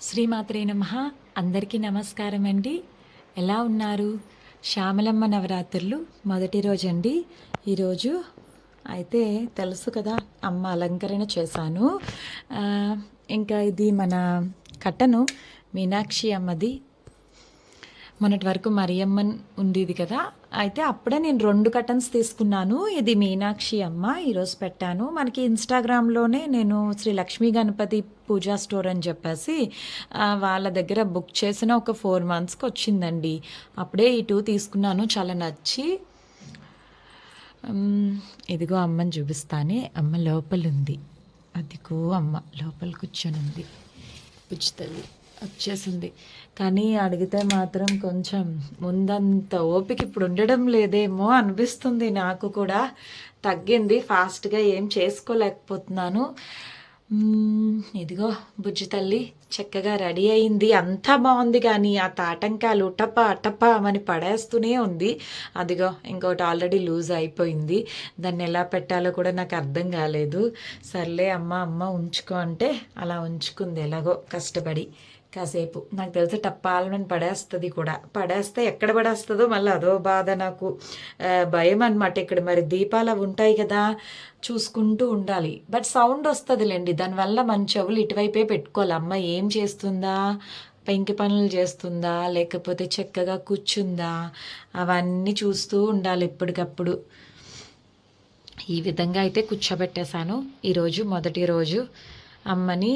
శ్రీమాత్రే నమ. అందరికీ నమస్కారం అండి. ఎలా ఉన్నారు? శ్యామలమ్మ నవరాత్రులు మొదటి రోజండి. ఈరోజు అయితే తెలుసు కదా అమ్మ అలంకరణ చేశాను. ఇంకా ఇది మన కట్టను మీనాక్షి అమ్మది మొన్నటి వరకు మరియమ్మన్ ఉండేది కదా. అయితే అప్పుడే నేను రెండు కటన్స్ తీసుకున్నాను. ఇది మీనాక్షి అమ్మ ఈరోజు పెట్టాను. మనకి ఇన్స్టాగ్రామ్లోనే నేను శ్రీ లక్ష్మీ గణపతి పూజా స్టోర్ అని చెప్పేసి వాళ్ళ దగ్గర బుక్ చేసిన ఒక ఫోర్ మంత్స్కి వచ్చిందండి. అప్పుడే ఈ టూ తీసుకున్నాను. చాలా నచ్చి. ఇదిగో అమ్మని చూపిస్తానే. అమ్మ లోపల ఉంది అదిగో అమ్మ లోపల కూర్చొని ఉంది పుచ్చుతల్లి వచ్చేసింది. కానీ అడిగితే మాత్రం కొంచెం ముందంత ఓపిక ఇప్పుడు ఉండడం లేదేమో అనిపిస్తుంది నాకు కూడా. తగ్గింది ఫాస్ట్గా ఏం చేసుకోలేకపోతున్నాను. ఇదిగో బుజ్జి తల్లి చక్కగా రెడీ అయింది. అంతా బాగుంది కానీ ఆ తాటంకాలు టప టప అని పడేస్తూనే ఉంది. అదిగో ఇంకోటి ఆల్రెడీ లూజ్ అయిపోయింది. దాన్ని ఎలా పెట్టాలో కూడా నాకు అర్థం కాలేదు. సర్లే అమ్మ అమ్మ ఉంచుకో అంటే అలా ఉంచుకుంది ఎలాగో కష్టపడి. కాసేపు. నాకు తెలిసి టప్పాలని పడేస్తుంది కూడా. పడేస్తే ఎక్కడ పడేస్తుందో మళ్ళీ అదో బాధ నాకు. భయం అనమాట ఇక్కడ. మరి దీపాలు అవి ఉంటాయి కదా చూసుకుంటూ ఉండాలి. బట్ సౌండ్ వస్తుందిలేండి దానివల్ల మన చెవులు ఇటువైపే పెట్టుకోవాలి. అమ్మ ఏం చేస్తుందా? పెంకి పనులు చేస్తుందా? లేకపోతే చక్కగా కూర్చుందా? అవన్నీ చూస్తూ ఉండాలి ఎప్పటికప్పుడు. ఈ విధంగా అయితే కూర్చోబెట్టేశాను. ఈరోజు మొదటి రోజు. అమ్మని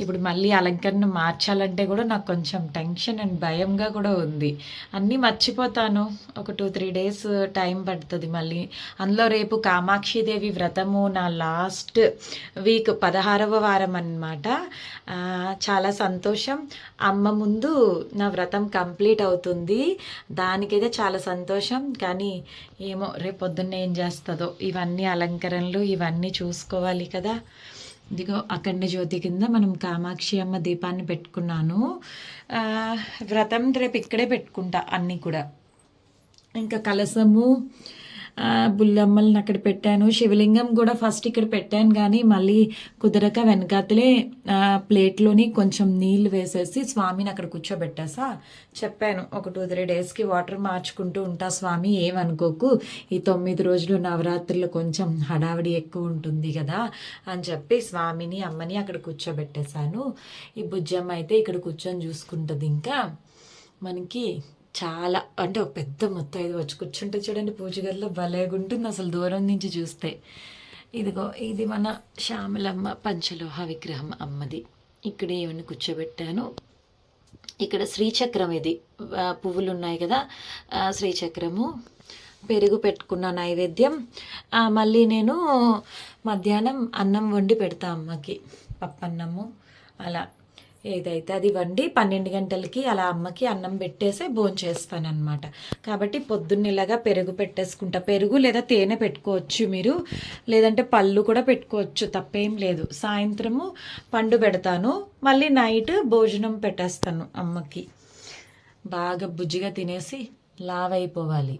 ఇప్పుడు మళ్ళీ అలంకరణ మార్చాలంటే కూడా నాకు కొంచెం టెన్షన్ అండ్ భయంగా కూడా ఉంది. అన్నీ మర్చిపోతాను. ఒక టూ త్రీ డేస్ టైం పడుతుంది మళ్ళీ. అందులో రేపు కామాక్షిదేవి వ్రతము నా లాస్ట్ వీక్ పదహారవ వారం అన్నమాట. చాలా సంతోషం. అమ్మ ముందు నా వ్రతం కంప్లీట్ అవుతుంది. దానికైతే చాలా సంతోషం. కానీ ఏమో రేపు పొద్దున్న ఏం చేస్తుందో. ఇవన్నీ అలంకరణలు ఇవన్నీ చూసుకోవాలి కదా. ఇదిగో అఖండ జ్యోతి కింద మనం కామాక్షి అమ్మ దీపాన్ని పెట్టుకున్నాను. ఆ, వ్రతం రేపు ఇక్కడే పెట్టుకుంటా అన్నీ కూడా. ఇంకా కలసము బుల్లమ్మల్ని అక్కడ పెట్టాను. శివలింగం కూడా ఫస్ట్ ఇక్కడ పెట్టాను కానీ మళ్ళీ కుదరక వెనకాతలే ప్లేట్లోని కొంచెం నీళ్ళు వేసేసి స్వామిని అక్కడ కూర్చోబెట్టేసా చెప్పాను ఒక టూ త్రీ డేస్కి వాటర్ మార్చుకుంటూ ఉంటా స్వామి ఏమనుకోకు ఈ తొమ్మిది రోజులు నవరాత్రులు కొంచెం హడావిడి ఎక్కువ ఉంటుంది కదా అని చెప్పి స్వామిని అమ్మని అక్కడ కూర్చోబెట్టేశాను. ఈ బుజ్జమ్మ అయితే ఇక్కడ కూర్చొని చూసుకుంటుంది ఇంకా. మనకి చాలా అంటే ఒక పెద్ద మొత్తం ఇది వచ్చి కూర్చుంటే చూడండి పూజగదిలో భలేగుంటుంది అసలు దూరం నుంచి చూస్తే. ఇదిగో ఇది మన శ్యామలమ్మ పంచలోహ విగ్రహం అమ్మది. ఇక్కడ ఏమని కూర్చోబెట్టాను. ఇక్కడ శ్రీచక్రం ఇది. పువ్వులు ఉన్నాయి కదా శ్రీచక్రము. పెరుగు పెట్టుకున్న నైవేద్యం. మళ్ళీ నేను మధ్యాహ్నం అన్నం వండి పెడతా అమ్మకి పప్పన్నము అలా. ఏదైతే అది వండి పన్నెండు గంటలకి అలా అమ్మకి అన్నం పెట్టేసి భోంచేస్తానమాట కాబట్టి పొద్దున్న ఇలాగా పెరుగు పెట్టేసుకుంటా. పెరుగు లేదా తేనె పెట్టుకోవచ్చు మీరు. లేదంటే పళ్ళు కూడా పెట్టుకోవచ్చు. తప్పేం లేదు. సాయంత్రము పండు పెడతాను. మళ్ళీ నైట్ భోజనం పెట్టేస్తాను అమ్మకి. బాగా బుజ్జిగా తినేసి లావైపోవాలి.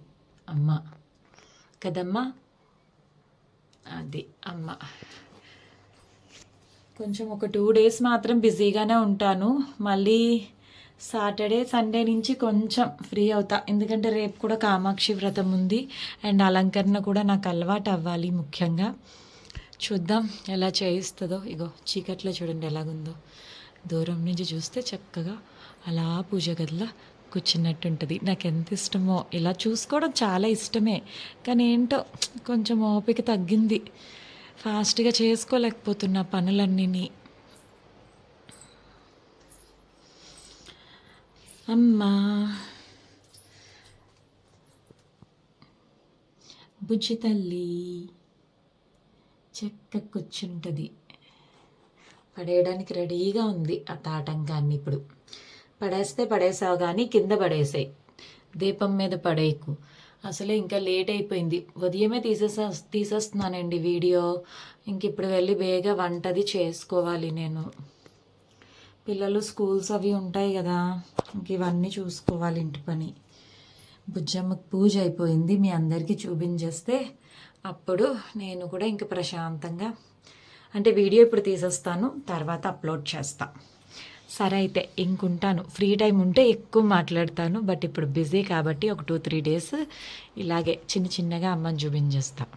అమ్మ. కదమ్మా? అది అమ్మ. కొంచెం ఒక టూ డేస్ మాత్రం బిజీగానే ఉంటాను. మళ్ళీ సాటర్డే సండే నుంచి కొంచెం ఫ్రీ అవుతా. ఎందుకంటే రేపు కూడా కామాక్షి వ్రతం ఉంది. అండ్ అలంకరణ కూడా నాకు అలవాటు అవ్వాలి ముఖ్యంగా. చూద్దాం ఎలా చేయిస్తుందో. ఇగో చీకట్లో చూడండి ఎలాగుందో. దూరం నుంచి చూస్తే చక్కగా అలా పూజ గదిలో కూర్చున్నట్టు ఉంటుంది. నాకు ఎంత ఇష్టమో. ఇలా చూసుకోవడం చాలా ఇష్టమే. కానీ ఏంటో కొంచెం ఓపిక తగ్గింది. ఫాస్ట్గా చేసుకోలేకపోతున్నా పనులన్నీ అమ్మా. బుజ్జి తల్లి చెక్క కూర్చుంటుంది పడేయడానికి రెడీగా ఉంది ఆ తాటంకాన్ని ఇప్పుడు. పడేస్తే పడేసావు కానీ కింద పడేసాయి. దీపం మీద పడేయకు. అసలే ఇంకా లేట్ అయిపోయింది. ఉదయమే తీసేసా తీసేస్తున్నానండి వీడియో. ఇంక ఇప్పుడు వెళ్ళి బేగా వంటది చేసుకోవాలి నేను. పిల్లలు స్కూల్స్ అవి ఉంటాయి కదా ఇంక ఇవన్నీ చూసుకోవాలి ఇంటి పని. బుజ్జమ్మకు పూజ అయిపోయింది మీ అందరికీ చూపించేస్తే అప్పుడు నేను కూడా ఇంక ప్రశాంతంగా అంటే వీడియో ఇప్పుడు తీసేస్తాను తర్వాత అప్లోడ్ చేస్తాను సరే అయితే ఇంకుంటాను. ఫ్రీ టైం ఉంటే ఎక్కువ మాట్లాడతాను. బట్ ఇప్పుడు బిజీ కాబట్టి ఒక టూ త్రీ డేస్ ఇలాగే చిన్న చిన్నగా అమ్మని చూపించేస్తాను